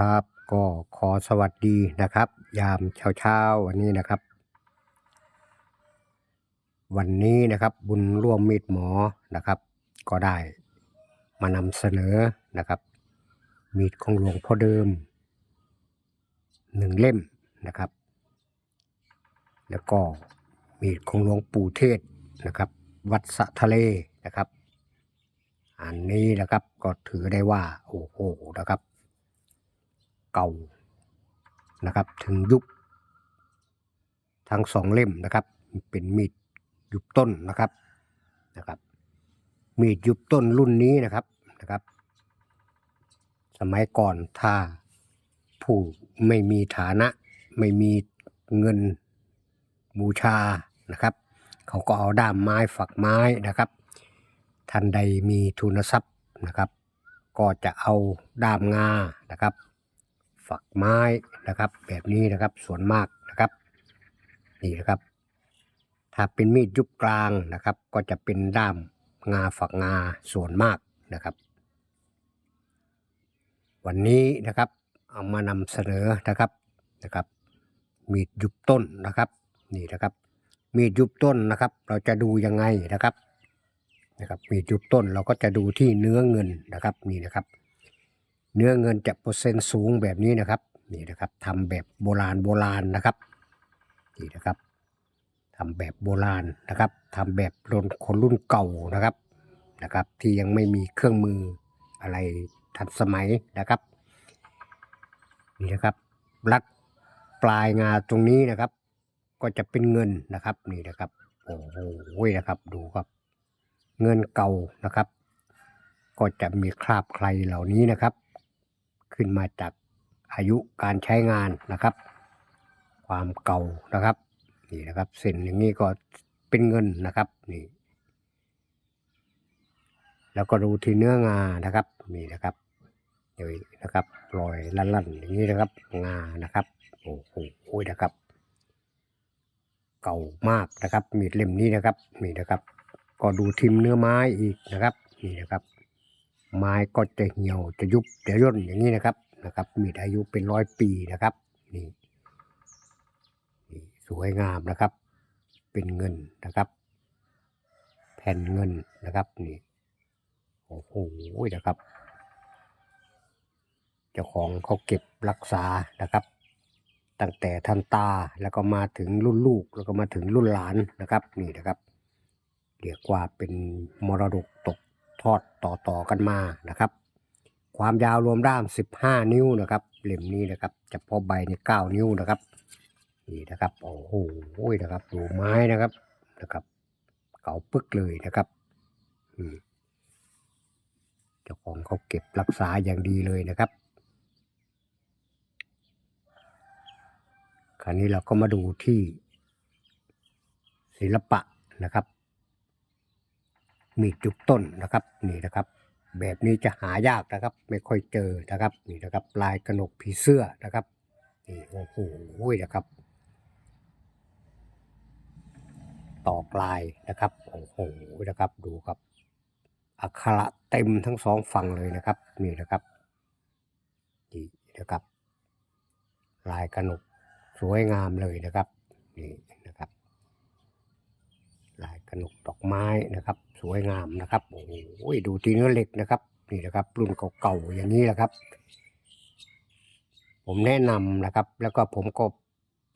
ครับ ก็ขอสวัสดีนะครับ ยามเช้าๆวันนี้นะครับ วันนี้นะครับบุญร่วมมีดหมอนะครับ ก็ได้มานำเสนอนะครับ มีดของหลวงพ่อเดิมหนึ่งเล่มนะครับ แล้วก็มีดของหลวงปู่เทศนะครับ วัดสะทะเลนะครับ อันนี้นะครับก็ถือได้ว่า โอ้โหนะครับ เก่านะครับ ถึงยุคทั้งสองเล่มนะครับ เป็นมีดยุบต้นนะครับนะครับ มีดยุบต้นรุ่นนี้นะครับนะครับ สมัยก่อนถ้าผู้ไม่มีฐานะ ไม่มีเงินบูชานะครับ เขาก็เอาด้ามไม้ฝักไม้นะครับ ท่านใดมีทุนทรัพย์นะครับ ก็จะเอาด้ามงานะครับ ฝักไม้นะครับ แบบนี้นะครับส่วนมากนะครับ นี่นะครับ ถ้าเป็นมีดยุคกลางนะครับ ก็จะเป็นด้ามงาฝักงาส่วนมากนะครับ วันนี้นะครับเอามานำเสนอนะครับนะครับ มีดยุบต้นนะครับ นี่นะครับ มีดยุบต้นนะครับ เราจะดูยังไงนะครับนะครับ มีดยุบต้นเราก็จะดูที่เนื้อเงินนะครับนี่นะครับ เนื้อเงินจะเปอร์เซ็นต์สูงแบบนี้นะครับนี่นะครับทำแบบโบราณโบราณนะครับนี่นะครับทำแบบโบราณนะครับทำแบบรุ่นคนรุ่นเก่านะครับนะครับ ที่ยังไม่มีเครื่องมืออะไรทันสมัยนะครับนี่นะครับรัดปลายงาตรงนี้นะครับ ก็จะเป็นเงินนะครับนี่นะครับโอ้โหนะครับดูครับ เงินเก่านะครับ ก็จะมีคราบใครเหล่านี้นะครับ ขึ้นมาจากอายุการใช้งานนะครับ ความเก่านะครับนี่นะครับเส้นอย่างนี้ก็เป็นเงินนะครับนี่แล้วก็ดูที่เนื้องานะครับนี่นะครับเดี๋ยวนะครับรอยลั่นๆอย่างนี้นะครับงานะครับโอ้โหนะครับ เก่ามากนะครับมีดเล่มนี้นะครับนี่นะครับ ก็ดูทิมเนื้อไม้อีกนะครับนี่นะครับ ไม้ก็จะเหี่ยวจะยุบจะย่นอย่างนี้นะครับนะครับ มีอายุเป็นร้อยปีนะครับนี่นี่สวยงามนะครับ เป็นเงินนะครับ แผ่นเงินนะครับนี่โอ้โหนะครับ เจ้าของเขาเก็บรักษานะครับ ตั้งแต่ทันตาแล้วก็มาถึงรุ่นลูกแล้วก็มาถึงรุ่นหลานนะครับ นี่นะครับเรียกว่าเป็นมรดกตก ทอดต่อๆกันมานะครับ ความยาวรวมด้าม 15 นิ้วนะครับเล่มนี้นะครับเฉพาะใบใน9นิ้วนะครับนี่นะครับโอ้โหนะครับดูไม้นะครับนะครับเก่าปึกเลยนะครับเจ้าของเขาเก็บรักษาอย่างดีเลยนะครับคราวนี้เราก็มาดูที่ศิลปะนะครับ มีจุกต้นนะครับนี่นะครับ แบบนี้จะหายากนะครับ ไม่ค่อยเจอนะครับนี่นะครับลายกระหนกผีเสื้อนะครับนี่โอ้โหนะครับ ตอกลายนะครับโอ้โหนะครับดูครับอักขระเต็มทั้งสองฝั่งเลยนะครับนี่นะครับนี่นะครับ ลายกระหนกสวยงามเลยนะครับนี่นะครับ ลายกระ หนกดอกไม้นะครับ สวยงามนะครับโอ้โหดูที่เนื้อเหล็กนะครับนี่นะครับรุ่นเก่าๆอย่างนี้แหละครับ ผมแนะนำนะครับ แล้วก็ผมก็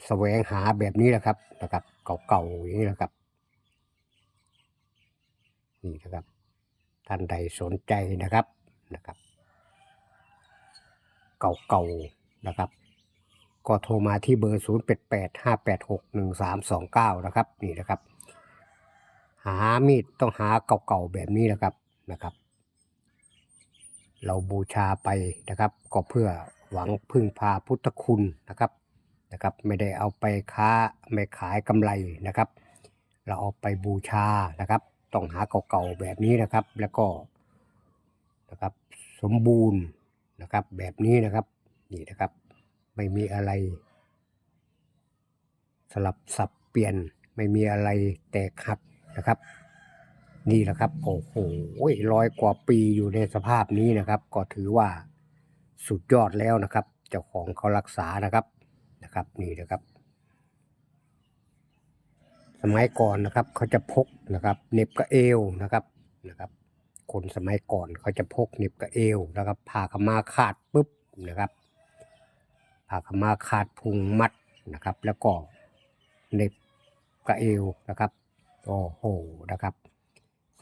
แสวงหาแบบนี้แหละครับนะครับเก่าๆอย่างนี้แหละครับนี่นะครับ ท่านใดสนใจนะครับนะครับ เก่าๆนะครับ ก็โทรมาที่เบอร์ 0 8 8 5 8 6 1 3 2 9 นะครับ นี่นะครับามีดต้องหาเก่าๆแบบนี้นะครับนะครับ เราบูชาไปนะครับ ก็เพื่อหวังพึ่งพาพุทธคุณนะครับนะครับ ไม่ได้เอาไปค้าไม่ขายกำไรนะครับ เราเอาไปบูชานะครับ ต้องหาเก่าๆแบบนี้นะครับ แล้วก็นะครับสมบูรณ์นะครับแบบนี้นะครับนี่นะครับ ไม่มีอะไร สลับสับเปลี่ยนไม่มีอะไรแตกหัก นะครับ นี่แหละครับ โอ้โหร้อยกว่าปีอยู่ในสภาพนี้นะครับ ก็ถือว่าสุดยอดแล้วนะครับ เจ้าของเขารักษานะครับนะครับ นี่นะครับ สมัยก่อนนะครับ เขาจะพกนะครับเน็บกับเอวนะครับนะครับ คนสมัยก่อนเขาจะพกเน็บกับเอวนะครับผ่าขมาขาดปุ๊บนะครับผ่าขมาขาดพุงมัดนะครับ แล้วก็เน็บกับเอวนะครับ โอ้โหนะครับ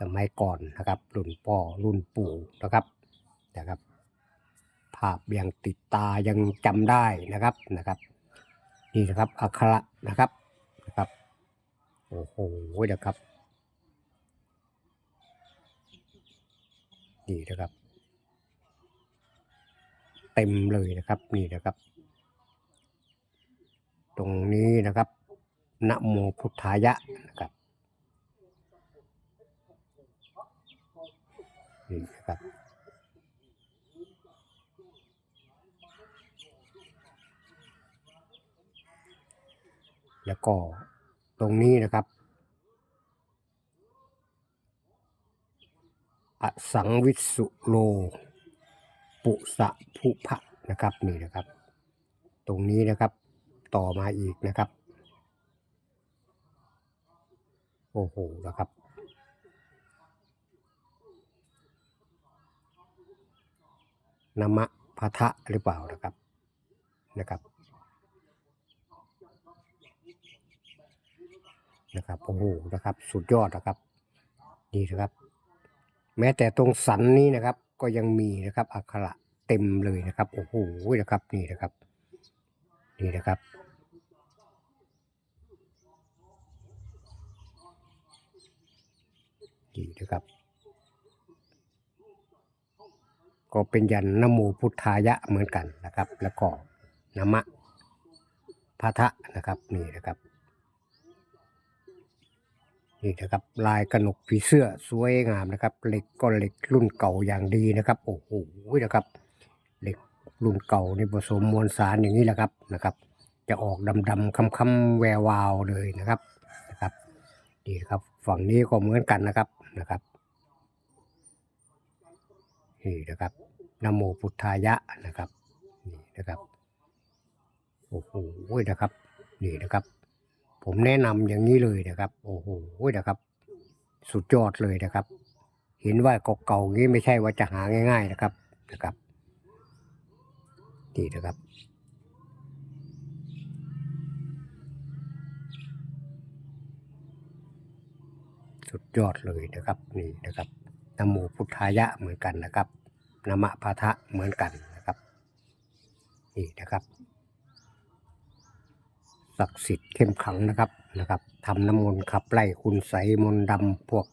สมัยก่อนนะครับ รุ่นพ่อรุ่นปู่นะครับนะครับ ภาพยังติดตายังจำได้นะครับนะครับนี่นะครับอักขระนะครับนะครับโอ้โหนะครับนี่นะครับ เต็มเลยนะครับนี่นะครับ ตรงนี้นะครับนะโมพุทธายะนะครับ นี่นะครับแล้วก็ตรงนี้นะครับ อสังวิสุโล ปุสะภุพะนะครับนี่นะครับ ตรงนี้นะครับต่อมาอีกนะครับ โอ้โหนะครับ นมะพะทะหรือเปล่านะครับนะครับนะครับโอ้โหนะครับ สุดยอดนะครับนี่นะครับ แม้แต่ตรงสันนี้นะครับ ก็ยังมีนะครับอักขระเต็มเลยนะครับโอ้โหนะครับนี่นะครับนี่นะครับนี่นะครับ ก็เป็นยันนโมพุทธายะเหมือนกันนะครับ แล้วก็นะมะพะทะนะครับนี่นะครับนี่นะครับลายกระหนกผีเสื้อสวยงามนะครับเหล็กก็เหล็กรุ่นเก่าอย่างดีนะครับโอ้โหนะครับเหล็กรุ่นเก่าในผสมมวลสารอย่างนี้แหละครับนะครับ จะออกดำๆค้ำๆแวววาวเลยนะครับนะครับนี่นะครับฝั่งนี้ก็เหมือนกันนะครับนะครับนี่นะครับ นโมพุทธายะนะครับนี่นะครับโอ้โหนะครับนี่นะครับ ผมแนะนำอย่างนี้เลยนะครับ โอ้โหนะครับ สุดยอดเลยนะครับ เห็นว่าเก่าๆอย่างนี้ไม่ใช่ว่าจะหาง่าย ๆนะครับนะครับนี่นะครับสุดยอดเลยนะครับนี่นะครับนโมพุทธายะเหมือนกันนะครับ นมะพะทะเหมือนกันนะครับนี่นะครับศักดิ์สิทธิ์เข้มขังนะครับนะครับทำน้ำมนต์ขับไล่คุณใสมนต์ดำพวก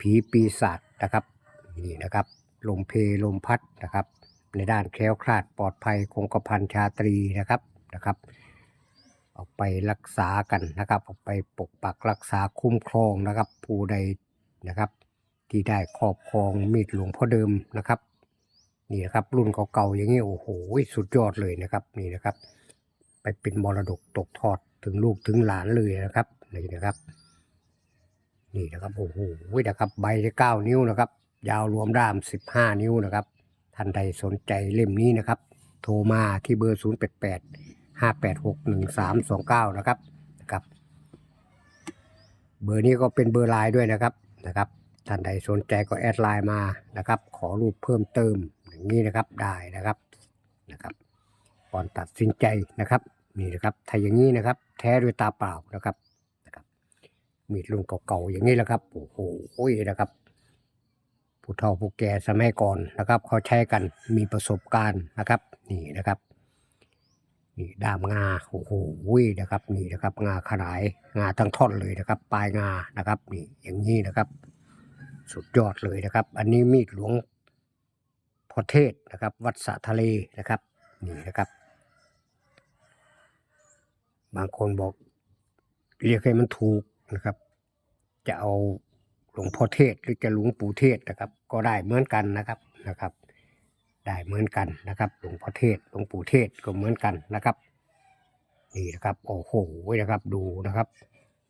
ผีปีศาจนะครับนี่นะครับลมเพลมพัดนะครับ ในด้านแคล้วคลาดปลอดภัยคงกระพันชาตรีนะครับนะครับออกไปรักษากันนะครับออกไปปกปักรักษาคุ้มครองนะครับ ผู้ใดนะครับ ที่ได้ครอบครองมีดหลวงพ่อเดิมนะครับ นี่นะครับรุ่นเก่าๆอย่างนี้โอ้โหสุดยอดเลยนะครับนี่นะครับ ไปเป็นมรดกตกทอดถึงลูกถึงหลานเลยนะครับนี่นะครับ นี่นะครับโอ้โหนะครับ ใบที่เก้านิ้วนะครับ ยาวรวมด้ามสิบห้านิ้วนะครับท่านใดสนใจเล่มนี้นะครับ โทรมาที่เบอร์ศูนย์แปดแปดห้าแปดหกหนึ่งสามสองเก้านะครับนะครับ เบอร์นี้ก็เป็นเบอร์ไลน์ด้วยนะครับนะครับ ท่านใดสนใจก็แอดไลน์มานะครับ ขอรูปเพิ่มเติมอย่างนี้นะครับได้นะครับนะครับก่อนตัดสินใจนะครับนี่นะครับถ้าอย่างนี้นะครับ แท้ด้วยตาเปล่านะครับนะครับ มีดรุ่นเก่าๆอย่างนี้แหละครับโอ้โหนะครับ ผู้เฒ่าผู้แก่สมัยก่อนนะครับเขาใช้กันมีประสบการณ์นะครับ นี่นะครับนี่ด้ามงาโอ้โหนะครับ นี่นะครับ งาขนายงาทั้งท่อนเลยนะครับ ปลายงานะครับ นี่อย่างนี้นะครับ สุดยอดเลยนะครับ อันนี้มีดหลวงพอเทศนะครับ วัดสะทะเลนะครับ นี่นะครับ บางคนบอก เรียกให้มันถูกนะครับ จะเอาหลวงพ่อเทศหรือจะหลวงปู่เทศนะครับ ก็ได้เหมือนกันนะครับนะครับ ได้เหมือนกันนะครับ หลวงพ่อเทศหลวงปู่เทศก็เหมือนกันนะครับ นี่นะครับโอ้โหนะครับดูนะครับ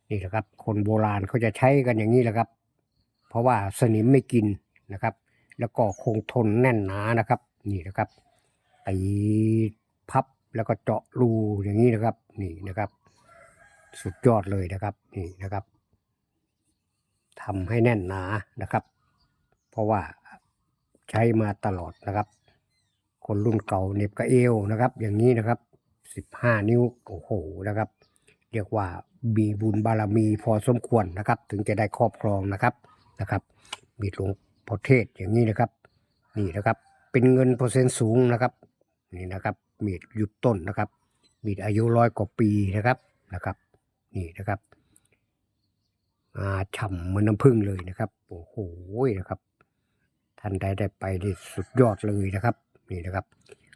นี่นะครับ คนโบราณเขาจะใช้กันอย่างนี้แหละครับ เพราะว่าสนิมไม่กินนะครับ แล้วก็คงทนแน่นหนานะครับ นี่นะครับตีพับแล้วก็เจาะรูอย่างนี้นะครับ นี่นะครับ สุดยอดเลยนะครับนี่นะครับทำให้แน่นหนานะครับ เพราะว่าใช้มาตลอดนะครับ คนรุ่นเก่าเหน็บกระเอวนะครับ อย่างนี้นะครับสิบห้านิ้วโอ้โหนะครับ เรียกว่ามีบุญบารมีพอสมควรนะครับ ถึงจะได้ครอบครองนะครับ นะครับ มีหลวงพ่อเทศอย่างนี้นะครับ นี่นะครับ เป็นเงินเปอร์เซ็นต์สูงนะครับ นี่นะครับ มีดหยุดต้นนะครับ มีดอายุร้อยกว่าปีนะครับ นะครับ นี่นะครับอาฉ่ำเหมือนน้ำผึ้งเลยนะครับ โอ้โหนะครับ ท่านใดได้ไปนี่สุดยอดเลยนะครับ นี่นะครับ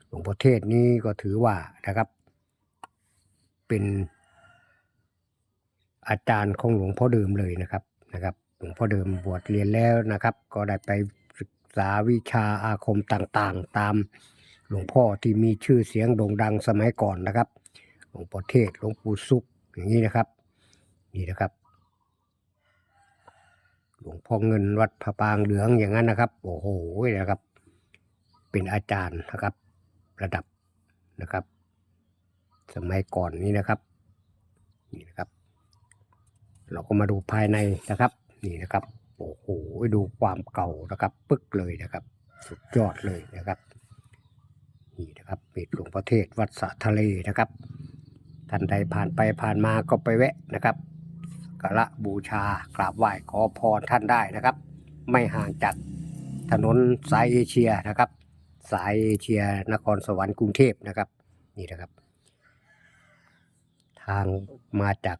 หลวงพ่อเทศนี่ก็ถือว่านะครับ เป็นอาจารย์ของหลวงพ่อเดิมเลยนะครับนะครับ หลวงพ่อเดิมบวชเรียนแล้วนะครับ ก็ได้ไปศึกษาวิชาอาคมต่างๆ ตามหลวงพ่อที่มีชื่อเสียงโด่งดังสมัยก่อนนะครับ หลวงพ่อเทศหลวงปู่สุขอย่างนี้นะครับ นี่นะครับ หลวงพ่อเงินวัดพระปางเหลืองอย่างนั้นนะครับ โอ้โหนะครับ เป็นอาจารย์นะครับ ระดับนะครับ สมัยก่อนนี้นะครับนี่นะครับ เราก็มาดูภายในนะครับ นี่นะครับโอ้โหดูความเก่านะครับ ปึ๊กเลยนะครับ สุดยอดเลยนะครับนี่นะครับปิดหลวงพ่อเทศวัดสะทะเลนะครับท่านใดผ่านไปผ่านมาก็ไปแวะนะครับกระบูชากราบไหว้ขอพรท่านได้นะครับ ไม่ห่างจากถนนสายเอเชียนะครับ สายเอเชียนครสวรรค์กรุงเทพนะครับ นี่นะครับ ทางมาจาก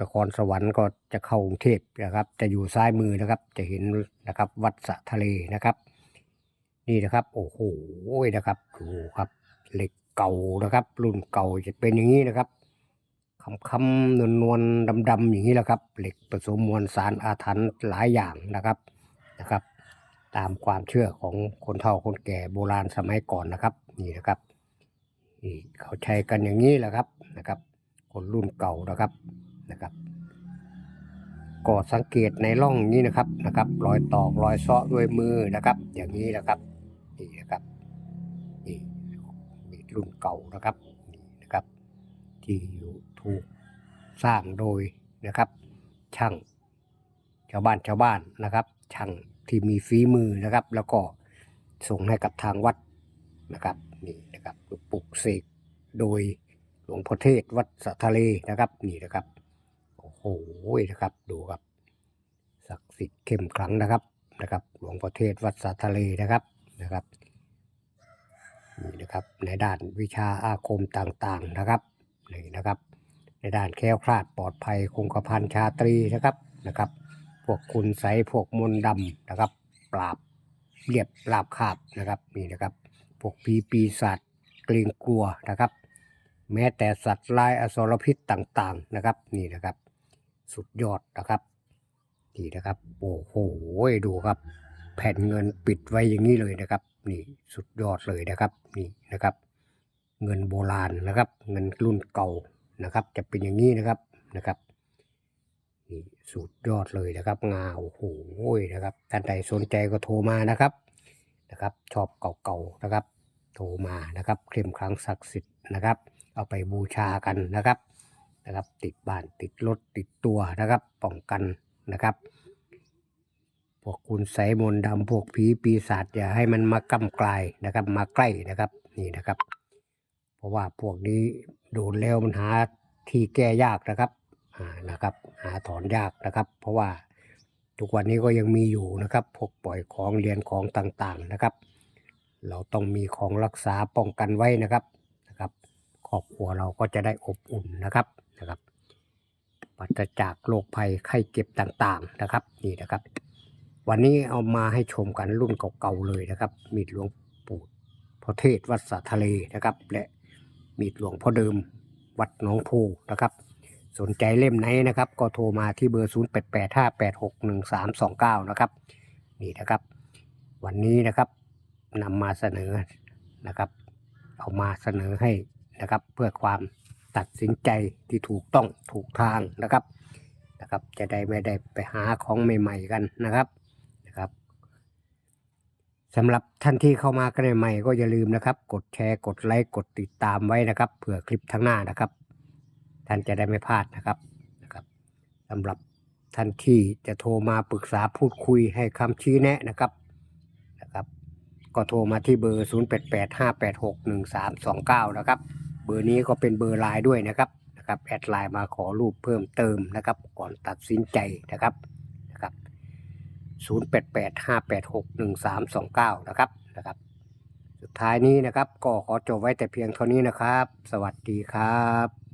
นครสวรรค์ก็จะเข้ากรุงเทพนะครับ จะอยู่ซ้ายมือนะครับ จะเห็นนะครับ วัดสะทะเลนะครับ นี่นะครับ โอ้โหนะครับดูครับเหล็กเก่านะครับ รุ่นเก่าจะเป็นอย่างนี้นะครับคำคำๆนวลนวลดำดำๆอย่างนี้แหละครับ เหล็กผสมมวลสารอาถรรพ์หลายอย่างนะครับนะครับ ตามความเชื่อของคนเฒ่าคนแก่โบราณสมัยก่อนนะครับ นี่นะครับนี่เขาใช้กันอย่างนี้แหละครับนะครับ คนรุ่นเก่านะครับ นะครับก็สังเกตในร่องนี้นะครับนะครับรอยตอกรอยเซาะด้วยมือนะครับ อย่างนี้นะครับนี่นะครับนี่มีรุ่นเก่านะครับนี่นะครับ ที่อยู่ถูกสร้างโดยนะครับ ช่างชาวบ้านชาวบ้านนะครับ ช่างที่มีฝีมือนะครับ แล้วก็ส่งให้กับทางวัดนะครับนี่นะครับปลุกเสกโดยหลวงพ่อเทศวัดสะทะเลนะครับนี่นะครับ โอ้โหนะครับ ดูครับศักดิ์สิทธิ์เข้มขลังนะครับนะครับ หลวงพ่อเทศวัดสาทะเลนะครับนะครับนี่นะครับ ในด้านวิชาอาคมต่างๆนะครับนี่นะครับ ในด้านแค้วคลาดปลอดภัยคงกระพันชาตรีนะครับนะครับ พวกคุณใสพวกมนต์ดำนะครับ ปราบเรียบปราบคาบนะครับนี่นะครับ พวกผีปีศาจเกรงกลัวนะครับ แม้แต่สัตว์ลายอสรพิษต่างๆนะครับ นี่นะครับ สุดยอดนะครับนี่นะครับโอ้โหดูครับ แผ่นเงินปิดไว้อย่างนี้เลยนะครับ นี่สุดยอดเลยนะครับนี่นะครับ เงินโบราณนะครับ เงินรุ่นเก่านะครับ จะเป็นอย่างนี้นะครับนะครับนี่สุดยอดเลยนะครับ งาโอ้โหนะครับท่านใดสนใจก็โทรมานะครับนะครับ ชอบเก่าๆนะครับ โทรมานะครับเคลมครั้งศักดิ์สิทธิ์นะครับ เอาไปบูชากันนะครับ นะครับ ติดบ้านติดรถติดตัวนะครับป้องกันนะครับ พวกคุณไสมนดำพวกผีปีศาจอย่าให้มันมากำกลายนะครับ มาใกล้นะครับนี่นะครับ เพราะว่าพวกนี้โดนแล้วมันหาที่แก้ยากนะครับอ่านะครับ หาถอนยากนะครับ เพราะว่าทุกวันนี้ก็ยังมีอยู่นะครับพวกปล่อยของเรียนของต่างๆนะครับ เราต้องมีของรักษาป้องกันไว้นะครับนะครับครอบครัวเราก็จะได้อบอุ่นนะครับ นะครับปราศจากโรคภัยไข้เจ็บต่างๆนะครับ นี่นะครับ วันนี้เอามาให้ชมกันรุ่นเก่าๆเลยนะครับ มีดหลวงปู่พ่อเทศวัดสะทะเลนะครับ และมีดหลวงพ่อเดิมวัดหนองพูนะครับ สนใจเล่มไหนนะครับ ก็โทรมาที่เบอร์ 0 8 8 5 8 6 1 3 2 9 นะครับ นี่นะครับ วันนี้นะครับนำมาเสนอนะครับ เอามาเสนอให้นะครับเพื่อความ ตัดสินใจที่ถูกต้องถูกทางนะครับนะครับ จะได้ไม่ได้ไปหาของใหม่ ๆ กันนะครับนะครับสำหรับท่านที่เข้ามากันใหม่ก็อย่าลืมนะครับ กดแชร์กดไลค์กดติดตามไว้นะครับเผื่อคลิปทั้างหน้านะครับ ท่านจะได้ไม่พลาดนะครับนะครับสำหรับท่านที่จะโทรมาปรึกษาพูดคุยให้คำชี้แนะนะครับนะครับ ก็โทรมาที่เบอร์ 0885861329 นะครับ เบอร์นี้ก็เป็นเบอร์ไลน์ด้วยนะครับนะครับแอดไลน์มาขอรูปเพิ่มเติมนะครับ ก่อนตัดสินใจนะครับนะครับ 0885861329 นะครับนะครับสุดท้ายนี้นะครับ ก็ขอจบไว้แต่เพียงเท่านี้นะครับ สวัสดีครับ